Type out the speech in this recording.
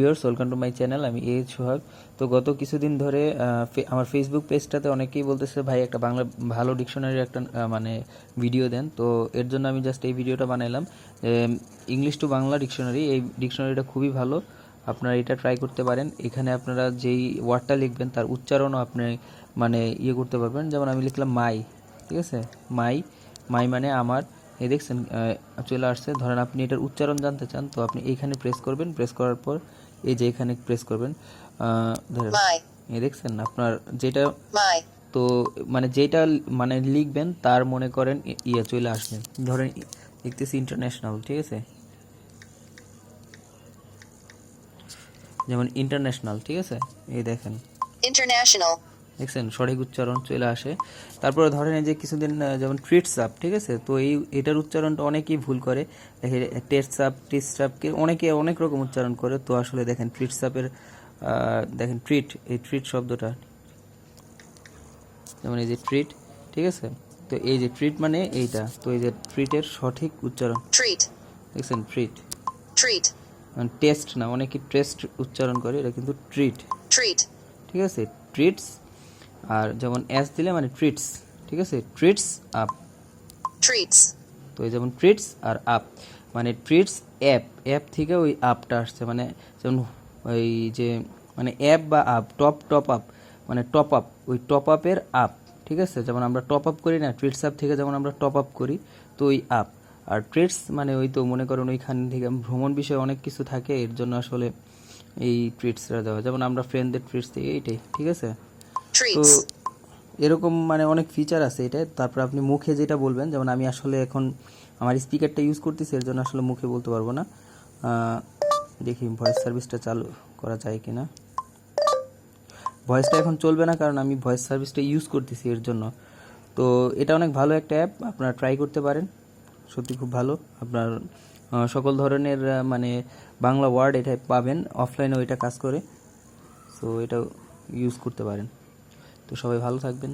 Viewers welcome to my channel আমি এ সোহাগ তো গত কিছুদিন ধরে আমার ফেসবুক পেজটাতে অনেকেই বলতেছে, ভাই, একটা বাংলা ভালো ডিকশনারি একটা মানে ভিডিও দেন। তো এর জন্য আমি জাস্ট এই ভিডিওটা বানাইলাম। ইংলিশ টু বাংলা ডিকশনারি এই ডিকশনারিটা খুবই ভালো। আপনারা এটা ট্রাই করতে পারেন। এখানে আপনারা যেই ওয়ার্ডটা লিখবেন, তার উচ্চারণও আপনি মানে ইয়ে করতে পারবেন। যেমন আমি লিখলাম, মাই। ঠিক আছে? মাই। মাই মানে আমার। এই দেখছেন চলে আসছে। ধরেন আপনি এটার উচ্চারণ জানতে চান, তো আপনি এইখানে প্রেস করবেন। প্রেস করার পর এই যে এখানে প্রেস করবেন ধরেন এই দেখছেন আপনার যেটা তো মানে যেটা মানে লিখবেন তার মনে করেন ইয়ে চলে আসবেন ধরেন দেখতেছি লিখতেছি ইন্টারন্যাশনাল ঠিক আছে? যেমন ইন্টারন্যাশনাল ঠিক আছে? এই দেখেন। International, দেখছেন? সঠিক উচ্চারণ চলে আসে। তারপরে ধরেন এই যে কিছুদিন যেমন ট্রিটস আপ ঠিক আছে? তো এই এটার উচ্চারণটা অনেকেই ভুল করে। দেখে টিস্ট আপকে অনেকে অনেক রকম উচ্চারণ করে। তো আসলে দেখেন ট্রিটস আপের দেখেন ট্রিট এই ট্রিট শব্দটা। যেমন এই যে ট্রিট ঠিক আছে? তো এই যে ট্রিট মানে এইটা। তো এই যে ট্রিটের সঠিক উচ্চারণ। ট্রিট দেখছেন? ট্রিট treat, টেস্ট না অনেকে টেস্ট উচ্চারণ করে এটা কিন্তু ট্রিট treat, ঠিক আছে? ট্রিটস আর যেমন অ্যাস দিলে মানে ট্রিটস ঠিক আছে? ট্রিটস আপ ট্রিটস তো এই যেমন ট্রিটস আর আপ মানে ট্রিটস অ্যাপ অ্যাপ থেকে ওই আপটা আসছে। মানে যেমন ওই যে মানে অ্যাপ বা আপ টপ টপ আপ মানে টপ আপ ওই টপ আপের আপ ঠিক আছে? যেমন আমরা টপ আপ করি না ট্রিটস আপ থেকে যেমন আমরা টপ আপ করি তো ওই আপ আর ট্রিটস মানে ওই তো মনে করেন ওইখান থেকে ভ্রমণ বিষয়ে অনেক কিছু থাকে এর জন্য আসলে এই ট্রিটসটা দেওয়া যেমন আমরা ফ্রেন্ডদের ট্রিটস দিই এইটাই ঠিক আছে? তো এরকম মানে অনেক ফিচার আছে এটা তারপর আপনি মুখে যেটা বলবেন, যেমন আমি আসলে এখন আমার স্পিকারটা ইউজ করতেছি, এর জন্য আসলে মুখে বলতে পারব না। দেখি ভয়েস সার্ভিসটা চালু করা যায় কি না ভয়েসটা এখন চলবে না, কারণ আমি ভয়েস সার্ভিসটা ইউজ করতেছি এর জন্য। তো এটা অনেক ভালো একটা অ্যাপ আপনারা ট্রাই করতে পারেন। সত্যি খুব ভালো। আপনার সকল ধরনের মানে বাংলা ওয়ার্ড এটা পাবেন। অফলাইনেও এটা কাজ করে। সো এটা ইউজ করতে পারেন। তো সবাই ভালো থাকবেন।